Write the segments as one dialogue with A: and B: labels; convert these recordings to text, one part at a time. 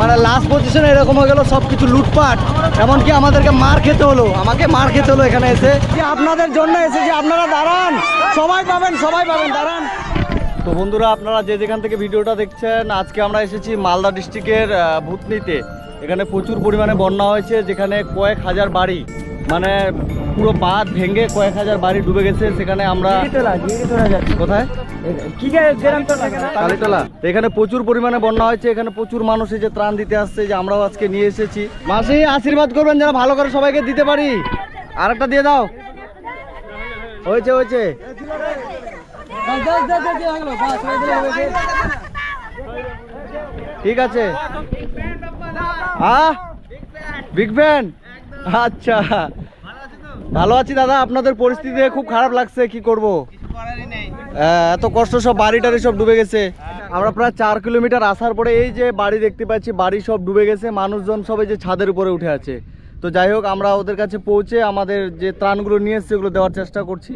A: মানে লাস্ট পজিশনে এরকম হয়ে গেল সব কিছু লুটপাট। এমনকি আমাদেরকে মার খেতে হলো। আমাকে মার খেতে হলো এখানে এসে। যে আপনাদের জন্য এসেছি আপনারা দাঁড়ান, সবাই পাবেন সবাই পাবেন, দাঁড়ান। তো বন্ধুরা, আপনারা যে যেখান থেকে ভিডিওটা দেখছেন, আজকে আমরা এসেছি মালদা ডিস্ট্রিক্টের ভূতনিতে। এখানে প্রচুর পরিমাণে বন্যা হয়েছে, যেখানে কয়েক হাজার বাড়ি মানে পুরো বাঁধ ভেঙে কয়েক হাজার বাড়ি ডুবে গেছে সেখানে আমরা কোথায়? কালীতলা। এখানে প্রচুর পরিমাণে বন্যা হয়েছে এখানে প্রচুর মানুষ যে ত্রাণ দিতে আসছে যে আমরাও আজকে নিয়ে এসেছি। মাসি আশীর্বাদ করবেন যেন ভালো করে সবাইকে দিতে পারি। আর একটা দিয়ে দাও। হয়েছে হয়েছে। ঠিক আছে। হ্যাঁ বিগ ফ্যান আচ্ছা। ভালো আছি দাদা আপনাদের পরিস্থিতি খুব খারাপ লাগছে কি করব? হ্যাঁ, এত কষ্ট সব বাড়ি টাড়ি সব ডুবে গেছে। আমরা প্রায় চার কিলোমিটার আসার পরে এই যে বাড়ি দেখতে পাচ্ছি বাড়ি সব ডুবে গেছে মানুষজন সবাই যে ছাদের উপরে উঠে আছে। তো যাই হোক আমরা ওদের কাছে পৌঁছে আমাদের যে ত্রাণগুলো নিয়ে এসছে ওগুলো দেওয়ার চেষ্টা করছি।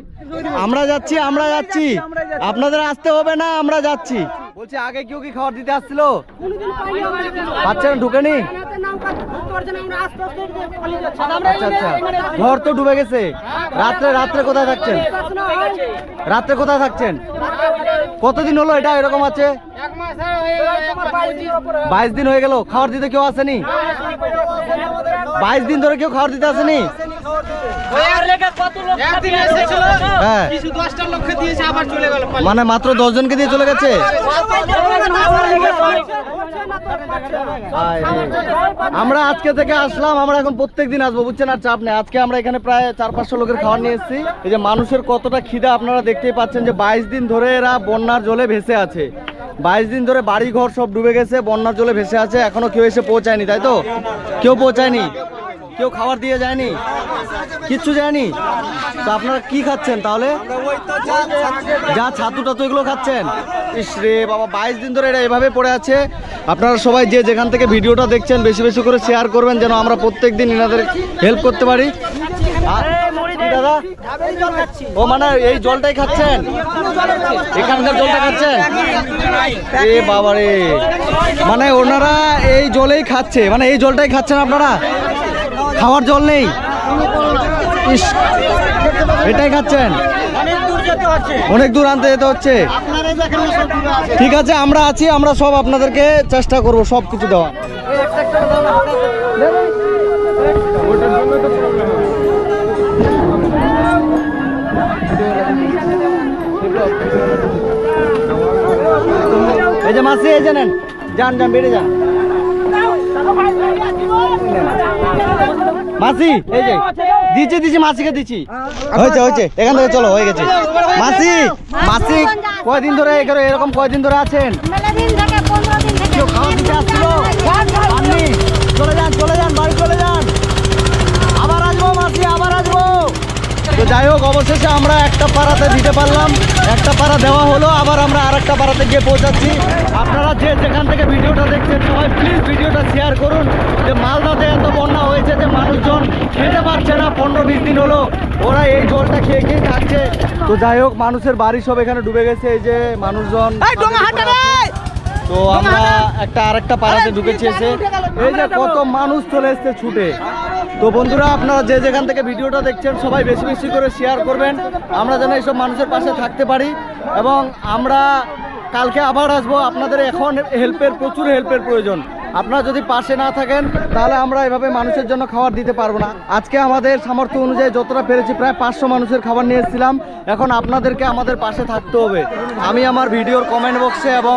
A: আমরা যাচ্ছি আমরা যাচ্ছি। আপনাদের আসতে হবে না আমরা যাচ্ছি। বলছি আগে কেউ কি খাবার দিতে আসছিল বাচ্চারা ঢুকেনি আচ্ছা আচ্ছা ঘর তো ডুবে গেছে রাত্রে রাত্রে কোথায় থাকছেন রাত্রে কোথায় থাকছেন কতদিন হলো এটা এরকম আছে বাইশ দিন হয়ে গেল খাবার দিতে কেউ আসেনি বাইশ দিন ধরে কেউ খাবার দিতে আসেনি? হ্যাঁ। মানে মাত্র দশ জনকে দিয়ে চলে গেছে? আমরা আজকে থেকে আসলাম আমরা এখন প্রত্যেক দিন আসব বুঝছেন? আর চাপ নেই। আজকে আমরা এখানে প্রায় চার পাঁচশো লোকের খাবার নিয়ে এসেছি। এই যে মানুষের কতটা খিদা আপনারা দেখতেই পাচ্ছেন যে বাইশ দিন ধরে এরা বন্যার জলে ভেসে আছে। বাইশ দিন ধরে বাড়ি ঘর সব ডুবে গেছে, বন্যার জলে ভেসে আছে, এখনও কেউ এসে পৌঁছায়নি, তাই তো? কেউ পৌঁছায়নি? কেউ খাবার দিয়ে যায়নি? কিচ্ছু যায়নি? তো আপনারা কি খাচ্ছেন তাহলে? যা ছাতু টাতু এগুলো খাচ্ছেন। ইস রে বাবা, বাইশ দিন ধরে এটা এভাবে পড়ে আছে। আপনারা সবাই যে যেখান থেকে ভিডিওটা দেখছেন, বেশি বেশি করে শেয়ার করবেন, যেন আমরা প্রত্যেক দিন এনাদের হেল্প করতে পারি। দাদা? ও মানে এই জলটাই খাচ্ছেন? এখানকার জলটা খাচ্ছেন? এ বাবা রে মানে ওনারা এই জলেই খাচ্ছে। মানে এই জলটাই খাচ্ছেন আপনারা? খাওয়ার জল নেই? ইস, এটাই খাচ্ছেন? অনেক দূর আনতে যেতে হচ্ছে। ঠিক আছে, আমরা আছি, আমরা সব আপনাদেরকে চেষ্টা করব সব কিছু দেওয়া এই যে মাসি এই যে নেন। যান যান বেড়ে যান। মাসি এই যে দিচ্ছি দিচ্ছি মাসিকে দিচ্ছি। হয়েছে হয়েছে এখান থেকে চলো হয়ে গেছে। মাসি মাসি কয়দিন ধরে এরকম কয়দিন ধরে আছেন?
B: মেলা দিন থেকে পনেরো দিন থেকে
A: কেউ খাওয়া দিতে আসছিল পাননি? চলে যান চলে যান বাড়ি চলে যান আবার আসব মাসি আবার আসব তো যাই হোক অবশেষে আমরা একটা পাড়াতে দিতে পারলাম। একটা পাড়া দেওয়া হলো আবার আমরা আর একটা পাড়াতে গিয়ে পৌঁছাচ্ছি। আপনারা যে যেখান থেকে ভিডিওটা দেখছেন সবাই প্লিজ ভিডিওটা শেয়ার করুন। যে মালদাতে এত বন্যা হয়েছে যে মানুষজন খেতে পারছে না পনেরো বিশ দিন হলো ওরা এই জলটা খেয়ে খেয়ে থাকছে তো যাই হোক মানুষের বাড়ি সব এখানে ডুবে গেছে এই যে মানুষজন তো আমরা একটা আরেকটা পাড়াতে ঢুকেছি এসে। এই যে কত মানুষ চলে এসছে ছুটে। তো বন্ধুরা, আপনারা যে যেখান থেকে ভিডিওটা দেখছেন, সবাই বেশি বেশি করে শেয়ার করবেন। আমরা যেন এইসব মানুষের পাশে থাকতে পারি। এবং আমরা কালকে আবার আসব। আপনাদের এখন হেল্পের প্রচুর হেল্পের প্রয়োজন। আপনারা যদি পাশে না থাকেন, তাহলে আমরা এভাবে মানুষের জন্য খাবার দিতে পারব না। আজকে আমাদের সামর্থ্য অনুযায়ী যতটা পেরেছি, প্রায় পাঁচশো মানুষের খাবার নিয়ে এসেছিলাম। এখন আপনাদেরকে আমাদের পাশে থাকতে হবে। আমি আমার ভিডিওর কমেন্ট বক্সে এবং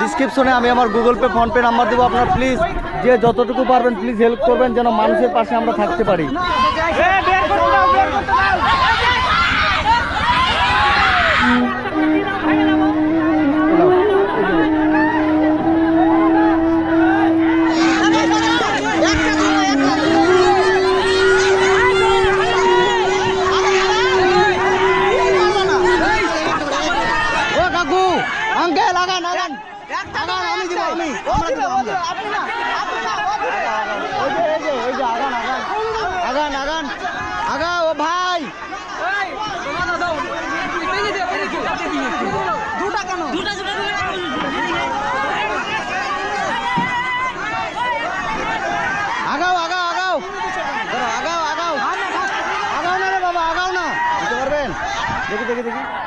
A: ডিসক্রিপশনে আমি আমার গুগল পে ফোনপে নাম্বার দেবো। আপনারা প্লিজ যে যতটুকু পারবেন প্লিজ হেল্প করবেন যেন মানুষের পাশে আমরা থাকতে পারি। আঙ্কেল আগান আগান আগান আমি দিব আমি আমরা দিব আমরা ওই যে এই যে ওই যে আগান আগান আগান আগান আগা ও ভাই আগাও আগাও আগাও আগাও আগাও আগাও না রে বাবা আগাও না দিতে পারবেন দেখি দেখি দেখি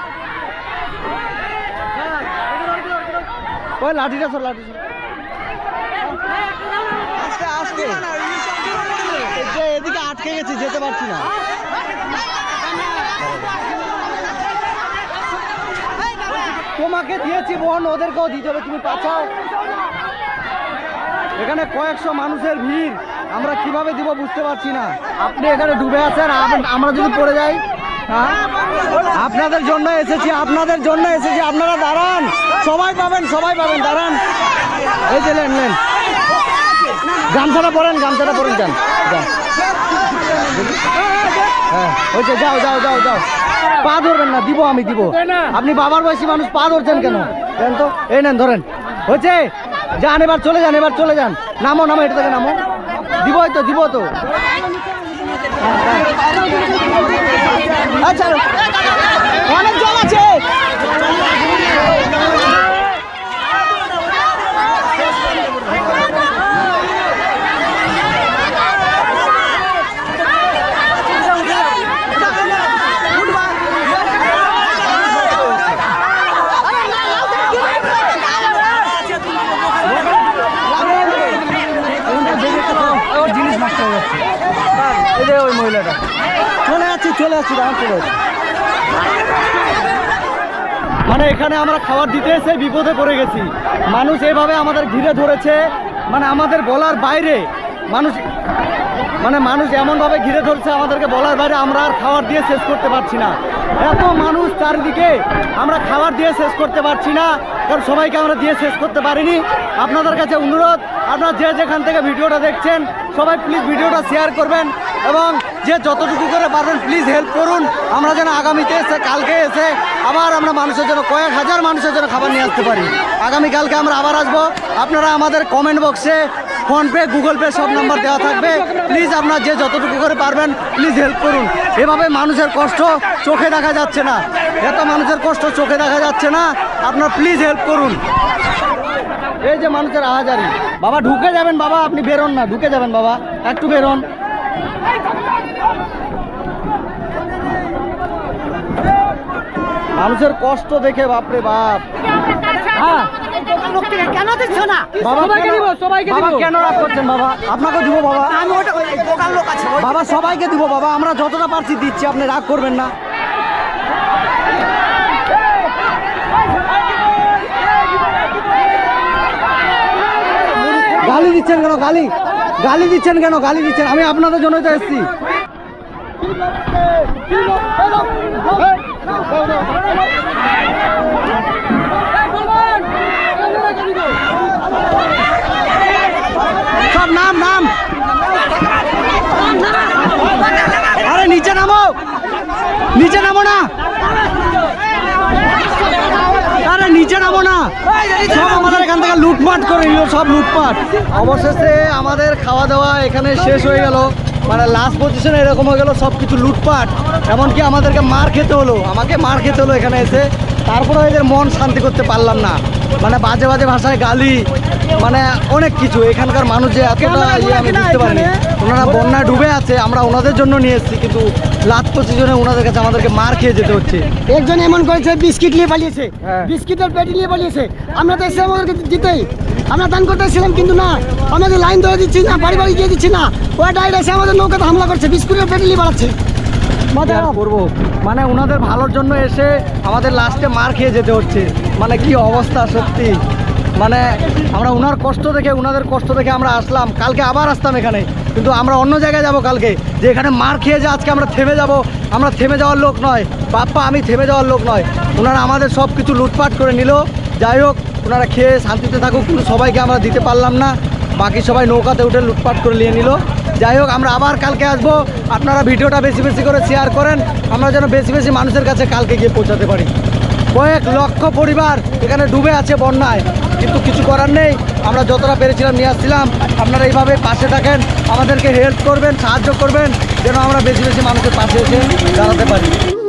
A: ওই লাঠিটা সর লাঠি। আস্তে আস্তে এদিকে আটকে গেছি যেতে পারছি না তোমাকে দিয়েছি বোন ওদেরকেও দিতে হবে তুমি পাচাও এখানে কয়েকশো মানুষের ভিড় আমরা কীভাবে দিব বুঝতে পারছি না আপনি এখানে ডুবে আছেন আমরা যদি পড়ে যাই? আপনাদের জন্য এসেছি, আপনাদের জন্য এসেছি, আপনারা দাঁড়ান। সবাই পাবেন সবাই পাবেন, দাঁড়ান। এই যে লেন গামছাটা পরেন গামছাটা পরেন, যান যান। হ্যাঁ ওইটা যাও যাও যাও যাও। পা ধরবেন না, দিব আমি, দিব। আপনি বাবার বয়সী মানুষ, পা ধরছেন কেন? দেন তো, এই নেন, ধরেন। হয়েছে? যান, এবার চলে যান, এবার চলে যান। নামো নামো এটা থেকে নামো। দিবই তো দিব তো। আচ্ছা অনেক জল আছে। জিনিস নষ্ট হয়ে যাচ্ছে। ওই মহিলাটা। চলে যাচ্ছি চলে যাচ্ছি দাঁড়ান চলে মানে এখানে আমরা খাবার দিতে এসে বিপদে পড়ে গেছি। মানুষ এভাবে আমাদের ঘিরে ধরেছে। মানে আমাদের বলার বাইরে মানুষ মানে মানুষ এমনভাবে ঘিরে ধরছে আমাদেরকে বলার বাইরে আমরা আর খাবার দিয়ে শেষ করতে পারছি না। এত মানুষ চারিদিকে আমরা খাবার দিয়ে শেষ করতে পারছি না, কারণ সবাইকে আমরা দিয়ে শেষ করতে পারিনি। আপনাদের কাছে অনুরোধ, আপনারা যে যেখান থেকে ভিডিওটা দেখছেন, সবাই প্লিজ ভিডিওটা শেয়ার করবেন এবং যে যতটুকু করে পারবেন প্লিজ হেল্প করুন। আমরা যেন আগামীতে এসে, কালকে এসে আবার আমরা মানুষের জন্য কয়েক হাজার মানুষের জন্য খাবার নিয়ে আসতে পারি। আগামীকালকে আমরা আবার আসব। আপনারা আমাদের কমেন্ট বক্সে ফোনপে গুগল পে সব নাম্বার দেওয়া থাকবে। প্লিজ আপনার যে যতটুকু করে পারবেন প্লিজ হেল্প করুন। এভাবে মানুষের কষ্ট চোখে দেখা যাচ্ছে না। এত মানুষের কষ্ট চোখে দেখা যাচ্ছে না। আপনার প্লিজ হেল্প করুন। এই যে মানুষের আহাজারি। বাবা, ঢুকে যাবেন বাবা, আপনি বেরোন না। ঢুকে যাবেন বাবা। একটু বেরোন। মানুষের কষ্ট দেখে, বাপরে বাপ। হ্যাঁ।
B: কেন দিচ্ছ না
A: বাবা সবাইকে দিব সবাইকে কেন রাগ করছেন বাবা আপনাকে দিব বাবা
B: আমি ওটা ওই দোকান লোক আছে
A: বাবা সবাইকে দিব বাবা আমরা যতটা পারছি দিচ্ছি আপনি রাগ করবেন না গালি দিচ্ছেন কেন গালি গালি দিচ্ছেন কেন গালি দিচ্ছেন আমি আপনাদের জন্যই তো এসেছি সব নাম নাম আরে নিচে নামো নিচে নামো না আরে নিচে নামো না সব আমাদের এখান থেকে লুটপাট করে নিল, সব লুটপাট। অবশেষে আমাদের খাওয়া দাওয়া এখানে শেষ হয়ে গেল। মানে লাস্ট পজিশনে এরকম হয়ে গেলো সব কিছু লুটপাট। এমনকি আমাদেরকে মার খেতে হলো, আমাকে মার খেতে হলো এখানে এসে। তারপরে এদের মন শান্তি করতে পারলাম না। মানে বাজে বাজে ভাষায় গালি মানে অনেক কিছু। এখানকার মানুষ যে এতটা ইয়ে আমি বুঝতে পারিনি। ওনারা বন্যায় ডুবে আছে আমরা ওনাদের জন্য নিয়ে এসেছি কিন্তু লাস্ট পজিশনে ওনাদের কাছে আমাদেরকে মার খেয়ে যেতে হচ্ছে।
C: একজন এমন করেছে বিস্কিট নিয়ে পালিয়েছে।
A: হ্যাঁ।
C: বিস্কিটের পেটি নিয়ে পালিয়েছে। আমরা তো এসে আমাদেরকে দিতেই। আমরা দান করতে এসেছিলাম কিন্তু না। আমাদের লাইন ধরে দিচ্ছি না বাড়ি বাড়ি গিয়ে দিচ্ছি না। ওরা ডাইরেক্ট এসে আমাদের নৌকাতে হামলা করছে বিস্কুটের পেটি নিয়ে পালাচ্ছে।
A: করব? মানে ওনাদের ভালোর জন্য এসে আমাদের লাস্টে মার খেয়ে যেতে হচ্ছে। মানে কি অবস্থা সত্যি? মানে আমরা ওনার কষ্ট দেখে ওনাদের কষ্ট দেখে আমরা আসলাম। কালকে আবার আসতাম এখানে। কিন্তু আমরা অন্য জায়গায় যাব কালকে। যে এখানে মার খেয়ে যে আজকে আমরা থেমে যাব আমরা থেমে যাওয়ার লোক নয়। বাপ্পা আমি থেমে যাওয়ার লোক নয়। ওনারা আমাদের সব কিছু লুটপাট করে নিল। যাই হোক ওনারা খেয়ে শান্তিতে থাকুক কিন্তু সবাইকে আমরা দিতে পারলাম না। বাকি সবাই নৌকাতে উঠে লুটপাট করে নিয়ে নিল। যাই হোক, আমরা আবার কালকে আসব। আপনারা ভিডিওটা বেশি বেশি করে শেয়ার করেন। আমরা যেন বেশি বেশি মানুষের কাছে কালকে গিয়ে পৌঁছাতে পারি। কয়েক লক্ষ পরিবার এখানে ডুবে আছে বন্যায়। কিন্তু কিছু করার নেই। আমরা যতটা পেরেছিলাম নিয়ে আসছিলাম। আপনারা এইভাবে পাশে থাকেন। আমাদেরকে হেল্প করবেন, সাহায্য করবেন। যেন আমরা বেশি বেশি মানুষের পাশে এসে দাঁড়াতে পারি।